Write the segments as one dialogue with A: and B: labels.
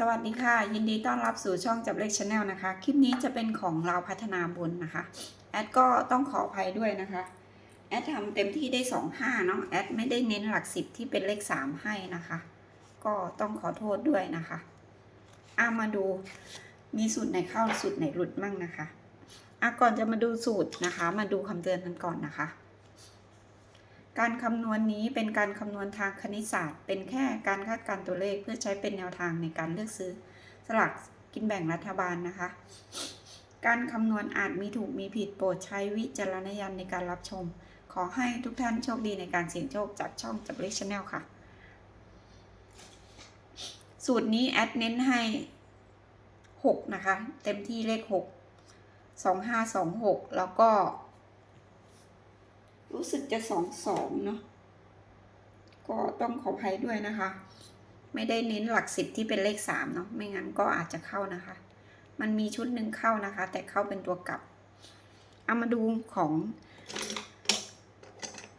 A: สวัสดีค่ะ ยินดีต้อนรับสู่ช่องจับเลขชาแนลนะคะ คลิปนี้จะเป็นของเราพัฒนาบุญนะคะ แอดก็ต้องขออภัยด้วยนะคะ แอดทำเต็มที่ได้ 2 5เนาะแอดไม่ได้เน้นหลักสิบที่เป็นเลข 3 ให้นะคะ ก็ต้องขอโทษด้วยนะคะอามาดูมีสูตรไหนเข้าสูตรไหนหลุดมั่งนะคะอะก่อนจะมาดูสูตรนะคะ มาดูคำเตือนกันก่อนนะคะ การคำนวณนี้เป็นการคำนวณทางคณิตศาสตร์ เป็นแค่การคาดการณ์ตัวเลขเพื่อใช้เป็นแนวทางในการเลือกซื้อสลากกินแบ่งรัฐบาลนะคะ การคำนวณอาจมีถูกมีผิดโปรดใช้วิจารณญาณในการรับชม ขอให้ทุกท่านโชคดีในการเสี่ยงโชคจากช่องจับเลขชาแนลค่ะ สูตรนี้แอดเน้นให้ 6 นะคะ เต็มที่เลข 6 2 5 2 6 แล้วก็ รู้สึกจะสองสองเนาะก็ต้องขออภัยด้วยนะคะ ไม่ได้เน้นหลักสิบที่เป็นเลขสามเนาะไม่งั้นก็อาจจะเข้านะคะ มันมีชุดหนึ่งเข้านะคะ แต่เข้าเป็นตัวกลับ เอามาดูของ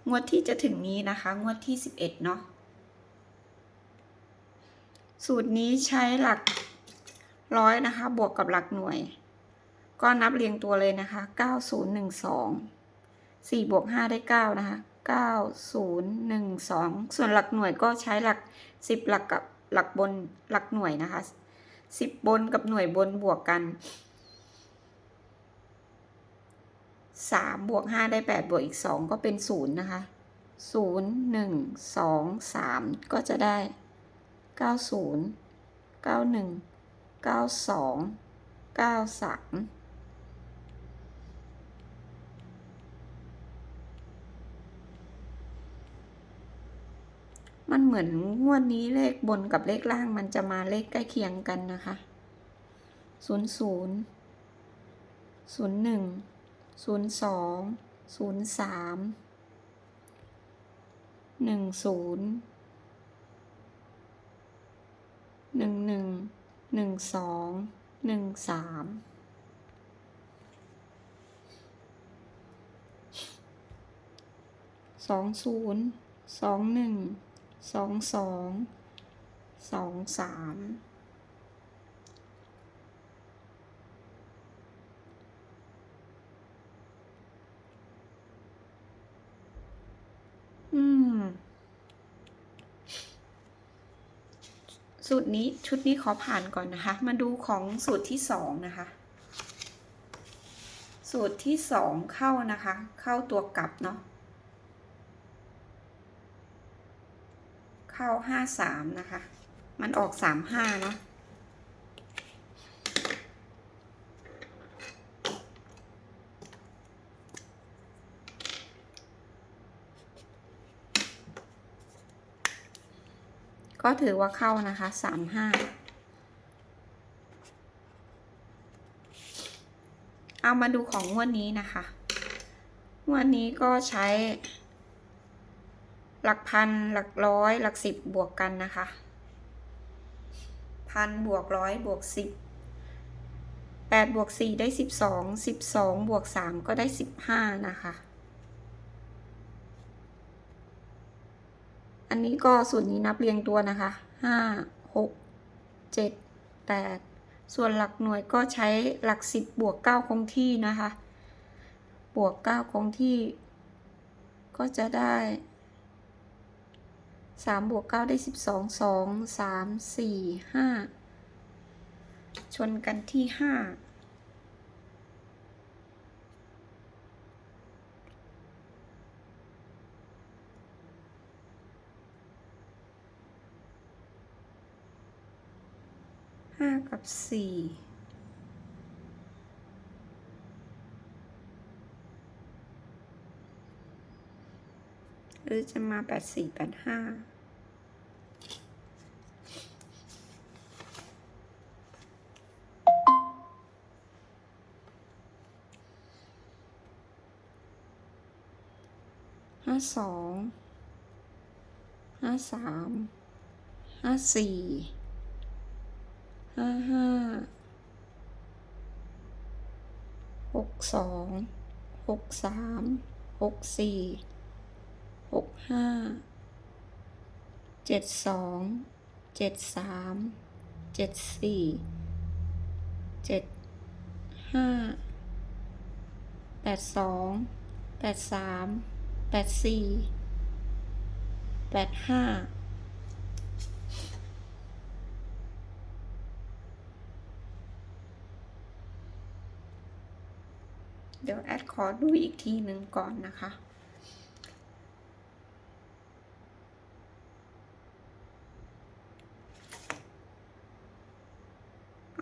A: งวดที่จะถึงนี้นะคะ งวดที่สิบเอ็ดเนาะสูตรนี้ใช้หลักร้อยนะคะ บวกกับหลักหน่วย ก็นับเรียงตัวเลยนะคะเ4บวก5ได้ 9 นะคะ 9 0 1 2 ส่วนหลักหน่วยก็ใช้หลัก 10 หลักกับหลักบนหลักหน่วยนะคะ 10 บนกับหน่วยบนบวกกัน 3 บวก 5 ได้ 8 บวกอีก 2 ก็เป็น 0 นะคะ 0 1 2 3 ก็จะได้ 90 91 92 93 มันเหมือนงวดนี้เลขบนกับเลขล่างมันจะมาเลขใกล้เคียงกันนะคะศูนย์ศูนย์ศูนย์หนึ่งศูนย์สองศูนย์สามหนึ่งศูนย์หนึ่งหนึ่งหนึ่งสองหนึ่งสามสองศูนย์สองหนึ่ง สองสองสองสามอืมสูตรนี้ชุดนี้ขอผ่านก่อนนะคะ มาดูของสูตรที่สองนะคะ สูตรที่สองเข้านะคะ เข้าตัวกลับเนาะ เข้าห้าสามนะคะ มันออกสามห้าเนาะก็ถือว่าเข้านะคะสามห้าเอามาดูของงวดนี้นะคะ งวดนี้ก็ใช้ หลักพันหลักร้อยหลักสิบบวกกันนะคะพันบวกร้อยบวกสิบแปดบวกสี่ได้สิบสองสิบสองบวกสามก็ได้สิบห้านะคะ อันนี้ก็สูตรนี้นับเรียงตัวนะคะห้าหกเจ็ดแปดส่วนหลักหน่วยก็ใช้หลักสิบบวกเก้าคงที่นะคะ บวกเก้าคงที่ ก็จะได้ สามบวกเก้าได้สิบสองสองสามสี่ห้าชนกันที่ห้าห้ากับสี่ หรือจะมาแปดสี่แปดห้าห้าสองห้าสามห้าสี่ห้าห้าหกสองหกสามหกสี่ หกห้าเจ็ดสองเจ็ดสามเจ็ดสี่เจ็ดห้าแปดสองแปดสามแปดสี่แปดห้าเดี๋ยวแอดขอดูอีกทีหนึ่งก่อนนะคะ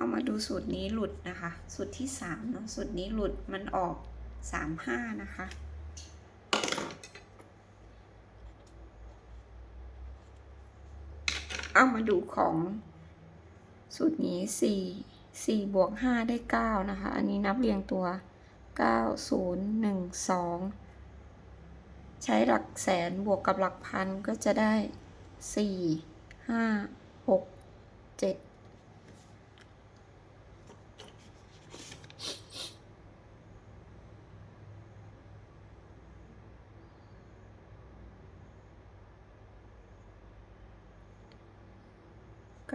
A: เอามาดูสูตรนี้หลุดนะคะ สูตรที่สามเนาะสูตรนี้หลุดมันออกสามห้านะคะ เอามาดูของสูตรนี้สี่สี่บวกห้าได้เก้านะคะ อันนี้นับเรียงตัวเก้าศูนย์หนึ่งสองใช้หลักแสนบวกกับหลักพันก็จะได้สี่ห้าหกเจ็ด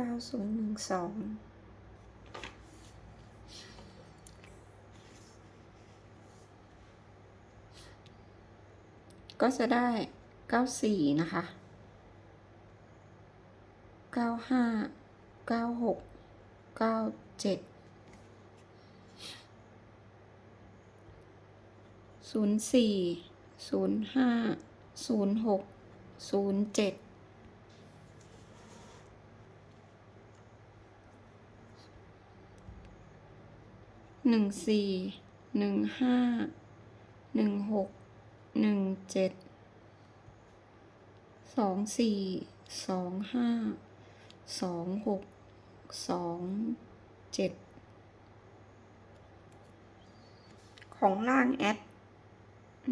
A: ก้าศูนย์หนึ่งสองก็จะได้ 94 นะคะ 95 96 97 04 05 06 07 หนึ่งสี่หนึ่งห้าหนึ่งหกหนึ่งเจ็ดสองสี่สองห้าสองหกสองเจ็ดของล่างแอด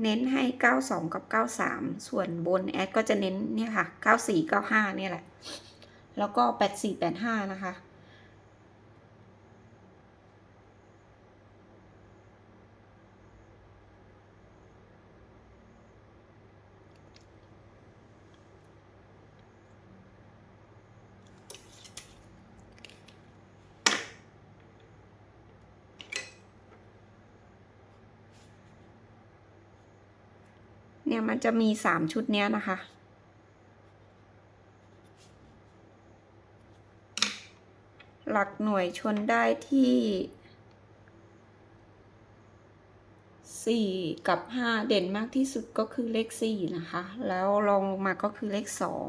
A: เน้นให้ 92 กับ 93 ส่วนบนแอดก็จะเน้นเนี่ยค่ะ 94 95 เนี่ยแหละ แล้วก็ 84 85 นะคะ เนี่ยมันจะมีสามชุดเนี้ยนะคะ หลักหน่วยชนได้ที่สี่กับห้าเด่นมากที่สุดก็คือเลขสี่นะคะ แล้วลองลงมาก็คือเลขสอง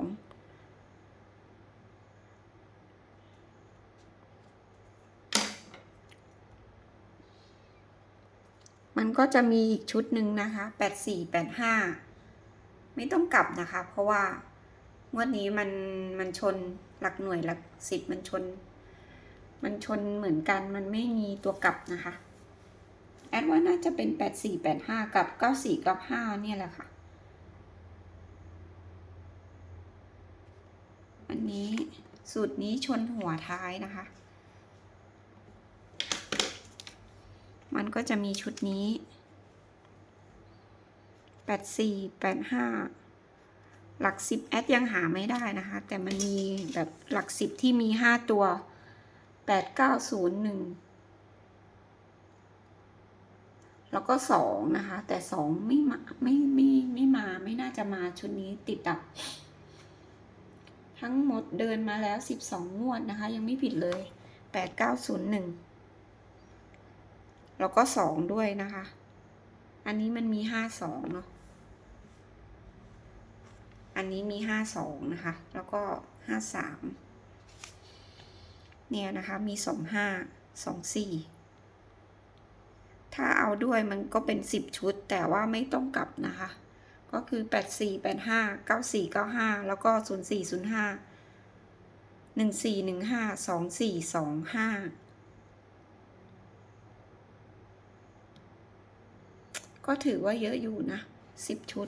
A: มันก็จะมีอีกชุดหนึ่งนะคะแปดสี่แปดห้าไม่ต้องกลับนะคะ เพราะว่างวดนี้มันมันชนหลักหน่วยหลักสิบมันชน มันชนเหมือนกันมันไม่มีตัวกลับนะคะ แอดว่าน่าจะเป็นแปดสี่แปดห้ากับเก้าสี่เก้าห้าเนี่ยแหละค่ะ อันนี้สูตรนี้ชนหัวท้ายนะคะ มันก็จะมีชุดนี้ 84 85 หลัก 10 แอดยังหาไม่ได้นะคะ แต่มันมีแบบหลัก 10 ที่มี 5 ตัว 8901 แล้วก็ 2 นะคะ แต่ 2 ไม่มาไม่ไม่ไม่มาไม่น่าจะมาชุดนี้ติดดับ ทั้งหมดเดินมาแล้ว 12 งวดนะคะ ยังไม่ผิดเลย 8901 แล้วก็สองด้วยนะคะ อันนี้มันมีห้าสองเนาะ อันนี้มีห้าสองนะคะ แล้วก็ห้าสามเนี่ยนะคะ มีสองห้าสองสี่ถ้าเอาด้วยมันก็เป็นสิบชุด แต่ว่าไม่ต้องกลับนะคะ ก็คือแปดสี่แปดห้าเก้าสี่เก้าห้าแล้วก็ศูนย์สี่ศูนย์ห้าหนึ่งสี่หนึ่งห้าสองสี่สองห้า ก็ถือว่าเยอะอยู่นะสิบชุด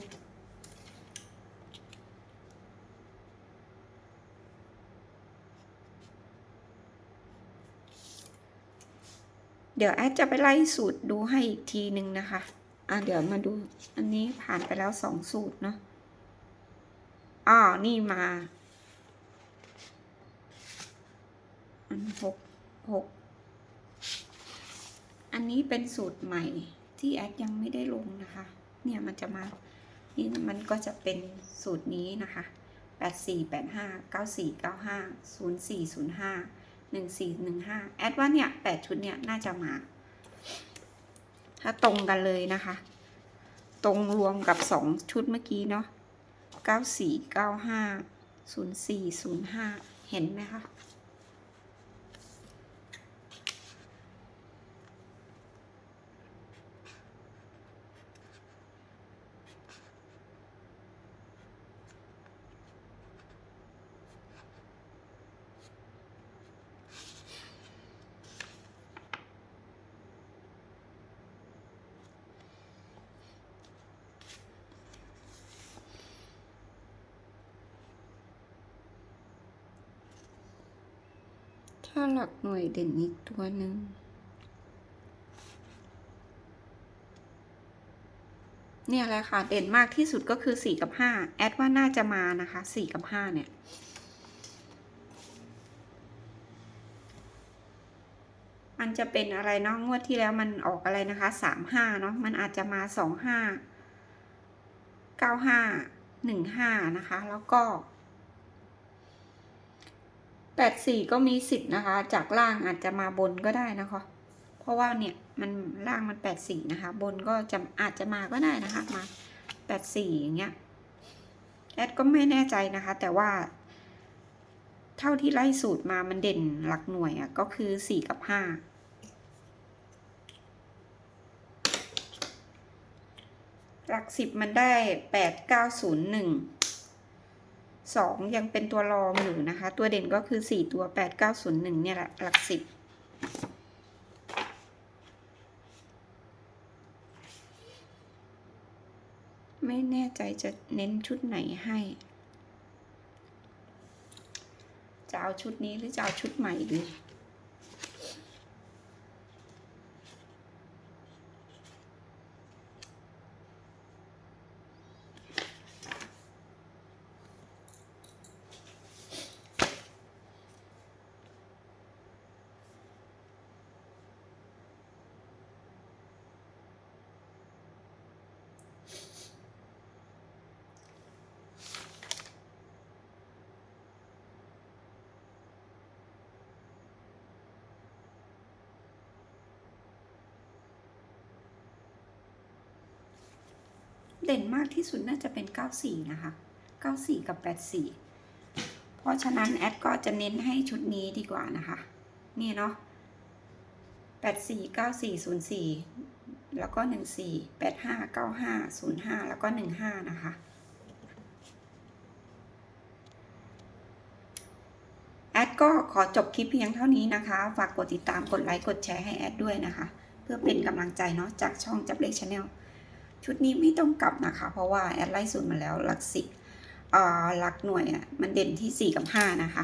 A: เดี๋ยวแอดจะไปไล่สูตรดูให้อีกทีหนึ่งนะคะ อะเดี๋ยวมาดู อันนี้ผ่านไปแล้วสองสูตรเนาะอ๋อนี่มาอันหกหกอันนี้เป็นสูตรใหม่ ที่แอดยังไม่ได้ลงนะคะ เนี่ยมันจะมานี่มันก็จะเป็นสูตรนี้นะคะแปดสี่แปดห้าเก้าสี่เก้าห้าศูนย์สี่ศูนย์ห้าหนึ่งสี่หนึ่งห้าแอดว่าเนี่ยแปดชุดเนี่ย น่าจะมา ถ้าตรงกันเลยนะคะ ตรงรวมกับสองชุดเมื่อกี้เนาะเก้าสี่เก้าห้าศูนย์สี่ศูนย์ห้าเห็นไหมคะ ถ้าหลักหน่วยเด่นอีกตัวหนึ่ง เนี่ยแหละค่ะ เด่นมากที่สุดก็คือสี่กับห้าแอดว่าน่าจะมานะคะสี่กับห้าเนี่ยมันจะเป็นอะไรเนาะงวดที่แล้วมันออกอะไรนะคะสามห้าเนาะมันอาจจะมาสองห้าเก้าห้าหนึ่งห้านะคะ แล้วก็ ดสี่ก็มีสิทธิ์นะคะ จากล่างอาจจะมาบนก็ได้นะคะ เพราะว่าเนี่ยมันล่างมันแปดสี่นะคะ บนก็จะอาจจะมาก็ได้นะคะ มาแปดสี่อย่างเงี้ยแอดก็ไม่แน่ใจนะคะ แต่ว่า เท่าที่ไล่สูตรมามันเด่นหลักหน่วยอะ่ะก็คือสี่กับห้าหลักสิบมันได้แปดเก้าศูนย์หนึ่ง สองยังเป็นตัวรองอยู่นะคะ ตัวเด่นก็คือสี่ตัวแปดเก้าศูนย์หนึ่งเนี่ยแหละ หลักสิบไม่แน่ใจจะเน้นชุดไหนให้ จะเอาชุดนี้หรือจะเอาชุดใหม่ดี ด่นมากที่สุดน่าจะเป็น 94 นะคะ 94 กับ 84 เพราะฉะนั้นแอดก็จะเน้นให้ชุดนี้ดีกว่านะคะ นี่เนาะ 84 94 04 แล้วก็ 14 85 95 05 แล้วก็ 15 นะคะแอดก็ขอจบคลิปเพียงเท่านี้นะคะ ฝากกดติดตาม กดไลค์ กดแชร์ให้แอดด้วยนะคะ เพื่อเป็นกำลังใจเนาะจากช่องจับเลขชาแนล ชุดนี้ไม่ต้องกลับนะคะ เพราะว่าแอดไล่สูตรมาแล้วหลักสิบหลักหน่วยอะมันเด่นที่ 4 กับ 5 นะคะ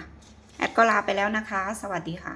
A: แอดก็ลาไปแล้วนะคะ สวัสดีค่ะ